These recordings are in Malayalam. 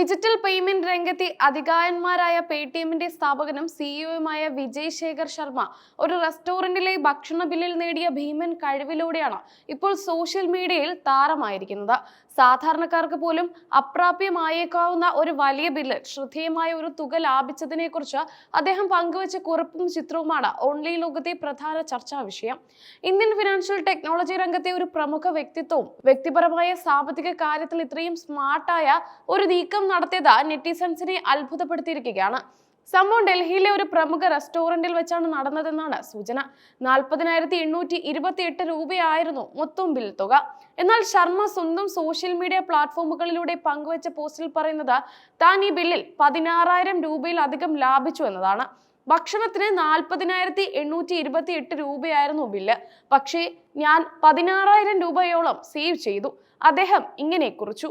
ഡിജിറ്റൽ പേയ്മെന്റ് രംഗത്തെ അധികാരന്മാരായ പേടിഎമ്മിന്റെ സ്ഥാപകനും സിഇഒയുമായ വിജയ് ശേഖർ ശർമ്മ ഒരു റെസ്റ്റോറന്റിലെ ഭക്ഷണ ബില്ലിൽ നേടിയ ഭീമൻ കഴിവിലൂടെയാണ് ഇപ്പോൾ സോഷ്യൽ മീഡിയയിൽ താരമായിരിക്കുന്നത്. സാധാരണക്കാർക്ക് പോലും അപ്രാപ്യമായേക്കാവുന്ന ഒരു വലിയ ബില്ല് ശ്രദ്ധേയമായ ഒരു തുക ലാഭിച്ചതിനെ കുറിച്ച് അദ്ദേഹം പങ്കുവച്ച കുറിപ്പും ചിത്രവുമാണ് ഓൺലൈൻ ലോകത്തെ പ്രധാന ചർച്ചാ വിഷയം. ഇന്ത്യൻ ഫിനാൻഷ്യൽ ടെക്നോളജി രംഗത്തെ ഒരു പ്രമുഖ വ്യക്തിത്വവും വ്യക്തിപരമായ സാമ്പത്തിക കാര്യത്തിൽ ഇത്രയും സ്മാർട്ടായ ഒരു നീക്കം നടത്തിയത് നെറ്റിസൺസിനെ അത്ഭുതപ്പെടുത്തിയിരിക്കുകയാണ്. സംഭവം ഡൽഹിയിലെ ഒരു പ്രമുഖ റെസ്റ്റോറന്റിൽ വെച്ചാണ് നടന്നതെന്നാണ് സൂചന. നാൽപ്പതിനായിരത്തി എണ്ണൂറ്റി ഇരുപത്തി എട്ട് രൂപയായിരുന്നു മൊത്തം ബിൽ തുക. എന്നാൽ ശർമ്മ സ്വന്തം സോഷ്യൽ മീഡിയ പ്ലാറ്റ്ഫോമുകളിലൂടെ പങ്കുവച്ച പോസ്റ്റിൽ പറയുന്നത് താൻ ഈ ബില്ലിൽ പതിനാറായിരം രൂപയിലധികം ലാഭിച്ചു എന്നതാണ്. ഭക്ഷണത്തിന് നാൽപ്പതിനായിരത്തി എണ്ണൂറ്റി ഇരുപത്തി എട്ട് രൂപയായിരുന്നു ബില്ല്. പക്ഷേ ഞാൻ പതിനാറായിരം രൂപയോളം സേവ് ചെയ്തു. അദ്ദേഹം ഇങ്ങനെ കുറിച്ചു.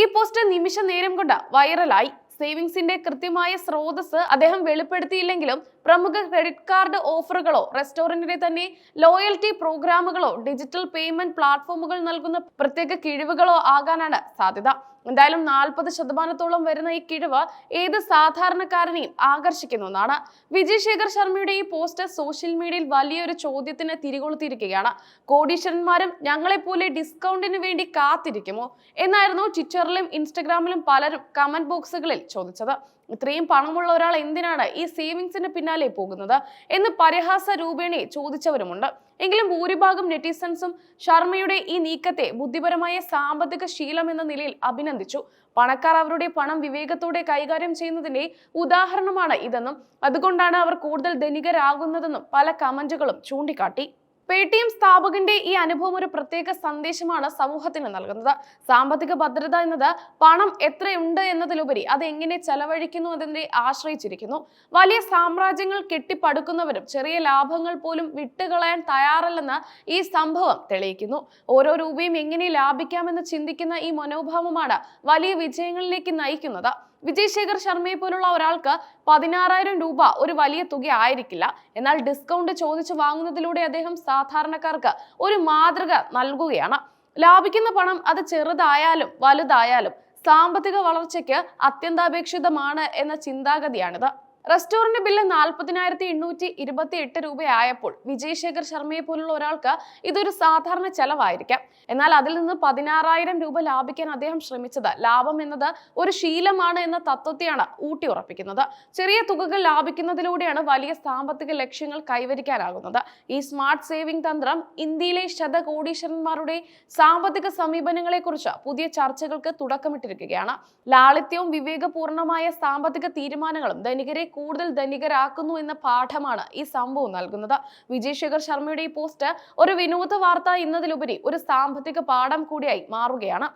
ഈ പോസ്റ്റ് നിമിഷ നേരം കൊണ്ട് വൈറലായി. സേവിങ്സിന്റെ കൃത്യമായ സ്രോതസ് അദ്ദേഹം വെളിപ്പെടുത്തിയില്ലെങ്കിലും പ്രമുഖ ക്രെഡിറ്റ് കാർഡ് ഓഫറുകളോ റെസ്റ്റോറന്റിന്റെ തന്നെ ലോയൽറ്റി പ്രോഗ്രാമുകളോ ഡിജിറ്റൽ പേയ്മെന്റ് പ്ലാറ്റ്ഫോമുകൾ നൽകുന്ന പ്രത്യേക കിഴിവുകളോ ആകാനാണ് സാധ്യത. എന്തായാലും നാൽപ്പത് ശതമാനത്തോളം വരുന്ന ഈ കിഴിവ് ഏത് സാധാരണക്കാരനെയും ആകർഷിക്കുന്ന ഒന്നാണ്. വിജയ് ശേഖർ ശർമ്മയുടെ ഈ പോസ്റ്റ് സോഷ്യൽ മീഡിയയിൽ വലിയൊരു ചോദ്യത്തിന് തിരികൊളുത്തിയിരിക്കുകയാണ്. കോടീശ്വരന്മാരും ഞങ്ങളെപ്പോലെ ഡിസ്കൗണ്ടിന് വേണ്ടി കാത്തിരിക്കുമോ? എന്നായിരുന്നു ട്വിറ്ററിലും ഇൻസ്റ്റഗ്രാമിലും പലരും കമന്റ് ബോക്സുകളിൽ ചോദിച്ചത്. ഇത്രയും പണമുള്ള ഒരാൾ എന്തിനാണ് ഈ സേവിങ്സിന് പിന്നാലെ പോകുന്നത് എന്ന് പരിഹാസ രൂപേണെ ചോദിച്ചവരുമുണ്ട്. എങ്കിലും ഭൂരിഭാഗം നെറ്റിസൺസും ശർമ്മയുടെ ഈ നീക്കത്തെ ബുദ്ധിപരമായ സാമ്പത്തിക ശീലം എന്ന നിലയിൽ അഭിനന്ദിച്ചു. പണക്കാർ അവരുടെ പണം വിവേകത്തോടെ കൈകാര്യം ചെയ്യുന്നതിന്റെ ഉദാഹരണമാണ് ഇതെന്നും അതുകൊണ്ടാണ് അവർ കൂടുതൽ ധനികരാകുന്നതെന്നും പല കമന്റുകളും ചൂണ്ടിക്കാട്ടി. പേ ടി എം സ്ഥാപകന്റെ ഈ അനുഭവം ഒരു പ്രത്യേക സന്ദേശമാണ് സമൂഹത്തിന് നൽകുന്നത്. സാമ്പത്തിക ഭദ്രത എന്നത് പണം എത്രയുണ്ട് എന്നതിലുപരി അത് എങ്ങനെ ചെലവഴിക്കുന്നു എന്നതിനെ ആശ്രയിച്ചിരിക്കുന്നു. വലിയ സാമ്രാജ്യങ്ങൾ കെട്ടിപ്പടുക്കുന്നവരും ചെറിയ ലാഭങ്ങൾ പോലും വിട്ടുകളയാൻ തയ്യാറല്ലെന്ന് ഈ സംഭവം തെളിയിക്കുന്നു. ഓരോ രൂപയും എങ്ങനെ ലാഭിക്കാമെന്ന് ചിന്തിക്കുന്ന ഈ മനോഭാവമാണ് വലിയ വിജയങ്ങളിലേക്ക് നയിക്കുന്നത്. വിജയ് ശേഖർ ശർമ്മയെ പോലുള്ള ഒരാൾക്ക് പതിനാറായിരം രൂപ ഒരു വലിയ തുക ആയിരിക്കില്ല. എന്നാൽ ഡിസ്കൗണ്ട് ചോദിച്ചു വാങ്ങുന്നതിലൂടെ അദ്ദേഹം സാധാരണക്കാർക്ക് ഒരു മാതൃക നൽകുകയാണ്. ലാഭിക്കുന്ന പണം അത് ചെറുതായാലും വലുതായാലും സാമ്പത്തിക വളർച്ചയ്ക്ക് അത്യന്താപേക്ഷിതമാണ് എന്ന ചിന്താഗതിയാണിത്. റെസ്റ്റോറന്റ് ബില്ല് നാൽപ്പതിനായിരത്തി എണ്ണൂറ്റി ഇരുപത്തി എട്ട് രൂപയായപ്പോൾ വിജയ് ശേഖർ ശർമ്മയെ പോലുള്ള ഒരാൾക്ക് ഇതൊരു സാധാരണ ചെലവായിരിക്കാം. എന്നാൽ അതിൽ നിന്ന് പതിനാറായിരം രൂപ ലാഭിക്കാൻ അദ്ദേഹം ശ്രമിച്ചത് ലാഭം എന്നത് ഒരു ശീലമാണ് എന്ന തത്വത്തെയാണ് ഊട്ടി ഉറപ്പിക്കുന്നത്. ചെറിയ തുകകൾ ലാഭിക്കുന്നതിലൂടെയാണ് വലിയ സാമ്പത്തിക ലക്ഷ്യങ്ങൾ കൈവരിക്കാനാകുന്നത്. ഈ സ്മാർട്ട് സേവിംഗ് തന്ത്രം ഇന്ത്യയിലെ ശതകോടീശ്വരന്മാരുടെ സാമ്പത്തിക സമീപനങ്ങളെക്കുറിച്ച് പുതിയ ചർച്ചകൾക്ക് തുടക്കമിട്ടിരിക്കുകയാണ്. ലാളിത്യവും വിവേകപൂർണമായ സാമ്പത്തിക തീരുമാനങ്ങളും ധനികരെ കൂടുതൽ ധനികരാക്കുന്നു എന്ന പാഠമാണ് ഈ സംഭവം നൽകുന്നത്. വിജയ് ശേഖർ ശർമ്മയുടെ ഈ പോസ്റ്റ് ഒരു വിനോദ വാർത്ത എന്നതിലുപരി ഒരു സാമ്പത്തിക പാഠം കൂടിയായി മാറുകയാണ്.